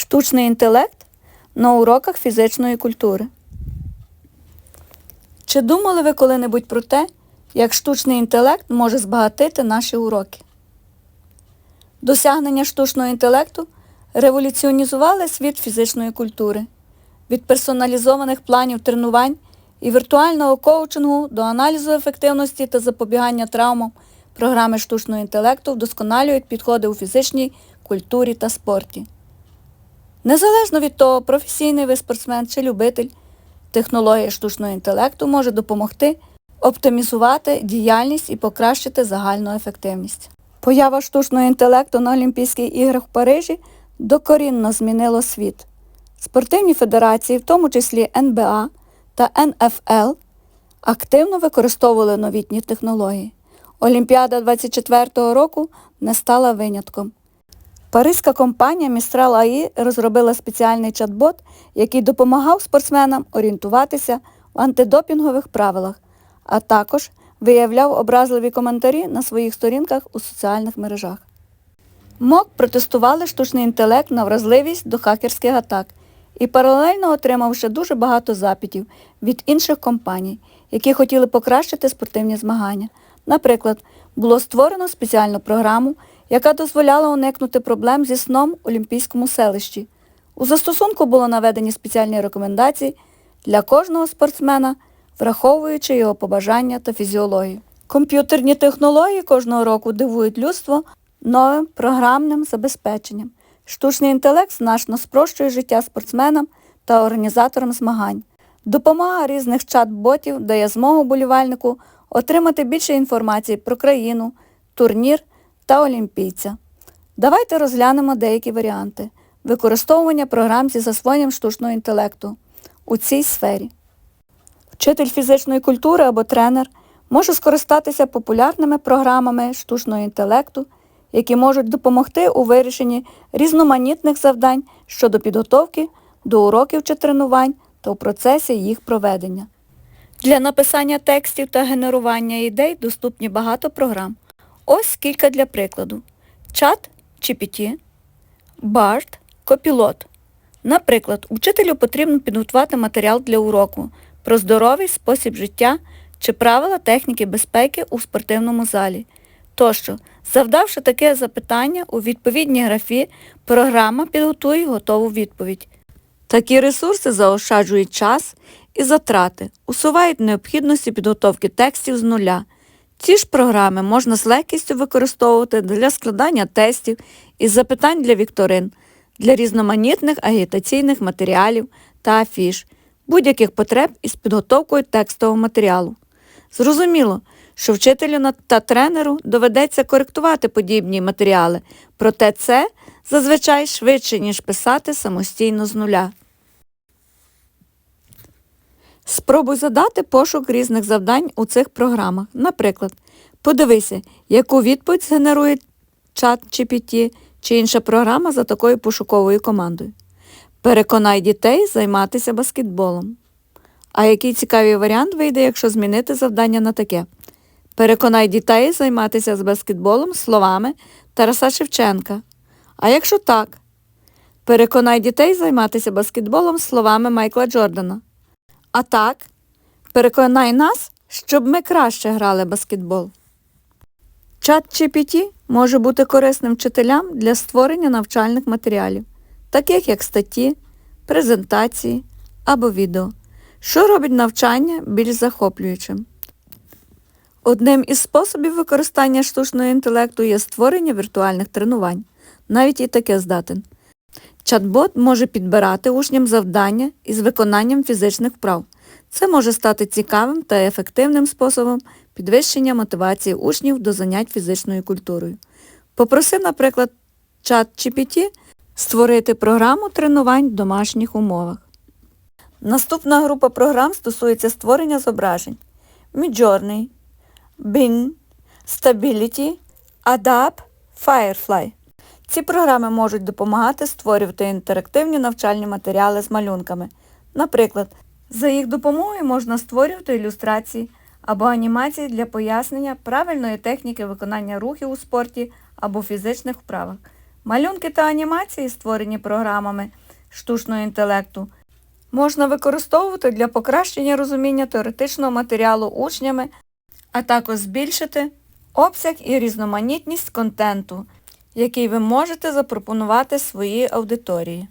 Штучний інтелект на уроках фізичної культури. Чи думали ви коли-небудь про те, як штучний інтелект може збагатити наші уроки? Досягнення штучного інтелекту революціонізували світ фізичної культури від персоналізованих планів тренувань і віртуального коучингу до аналізу ефективності та запобігання травмам програми штучного інтелекту вдосконалюють підходи у фізичній культурі та спорті. Незалежно від того, професійний ви спортсмен чи любитель, технологія штучного інтелекту може допомогти оптимізувати діяльність і покращити загальну ефективність. Поява штучного інтелекту на Олімпійських іграх в Парижі докорінно змінило світ. Спортивні федерації, в тому числі НБА та НФЛ, активно використовували новітні технології. Олімпіада 24-го року не стала винятком. Паризька компанія AI розробила спеціальний чат-бот, який допомагав спортсменам орієнтуватися в антидопінгових правилах, а також виявляв образливі коментарі на своїх сторінках у соціальних мережах. МОК протестували штучний інтелект на вразливість до хакерських атак і паралельно отримав ще дуже багато запитів від інших компаній, які хотіли покращити спортивні змагання. Наприклад, було створено спеціальну програму, яка дозволяла уникнути проблем зі сном в Олімпійському селищі. У застосунку було наведені спеціальні рекомендації для кожного спортсмена, враховуючи його побажання та фізіологію. Комп'ютерні технології кожного року дивують людство новим програмним забезпеченням. Штучний інтелект значно спрощує життя спортсменам та організаторам змагань. Допомога різних чат-ботів дає змогу болівальнику отримати більше інформації про країну, турнір та олімпійця. Давайте розглянемо деякі варіанти використовування програм зі засвоєнням штучного інтелекту у цій сфері. Вчитель фізичної культури або тренер може скористатися популярними програмами штучного інтелекту, які можуть допомогти у вирішенні різноманітних завдань щодо підготовки до уроків чи тренувань та у процесі їх проведення. Для написання текстів та генерування ідей доступні багато програм. Ось кілька для прикладу. Чат GPT, BART, Copilot. Наприклад, учителю потрібно підготувати матеріал для уроку про здоровий спосіб життя чи правила техніки безпеки у спортивному залі. Тощо, завдавши таке запитання у відповідній графі, програма підготує готову відповідь. Такі ресурси заощаджують час і затрати, усувають необхідності підготовки текстів з нуля. Ці ж програми можна з легкістю використовувати для складання тестів і запитань для вікторин, для різноманітних агітаційних матеріалів та афіш, будь-яких потреб із підготовкою текстового матеріалу. Зрозуміло, що вчителю та тренеру доведеться коректувати подібні матеріали, проте це зазвичай швидше, ніж писати самостійно з нуля. Спробуй задати пошук різних завдань у цих програмах. Наприклад, подивися, яку відповідь згенерує чат GPT чи інша програма за такою пошуковою командою. Переконай дітей займатися баскетболом. А який цікавий варіант вийде, якщо змінити завдання на таке? Переконай дітей займатися з баскетболом словами Тараса Шевченка. А якщо так, переконай дітей займатися баскетболом словами Майкла Джордана. А так, переконай нас, щоб ми краще грали баскетбол. Чат GPT може бути корисним вчителям для створення навчальних матеріалів, таких як статті, презентації або відео, що робить навчання більш захоплюючим. Одним із способів використання штучного інтелекту є створення віртуальних тренувань. Навіть і таке здатен. Чат-бот може підбирати учням завдання із виконанням фізичних вправ. Це може стати цікавим та ефективним способом підвищення мотивації учнів до занять фізичною культурою. Попроси, наприклад, чат GPT створити програму тренувань в домашніх умовах. Наступна група програм стосується створення зображень. Midjourney, Bing, Stability, Adapt, Firefly. Ці програми можуть допомагати створювати інтерактивні навчальні матеріали з малюнками. Наприклад, за їх допомогою можна створювати ілюстрації або анімації для пояснення правильної техніки виконання рухів у спорті або фізичних вправах. Малюнки та анімації, створені програмами штучного інтелекту, можна використовувати для покращення розуміння теоретичного матеріалу учнями, а також збільшити обсяг і різноманітність контенту, який ви можете запропонувати своїй аудиторії.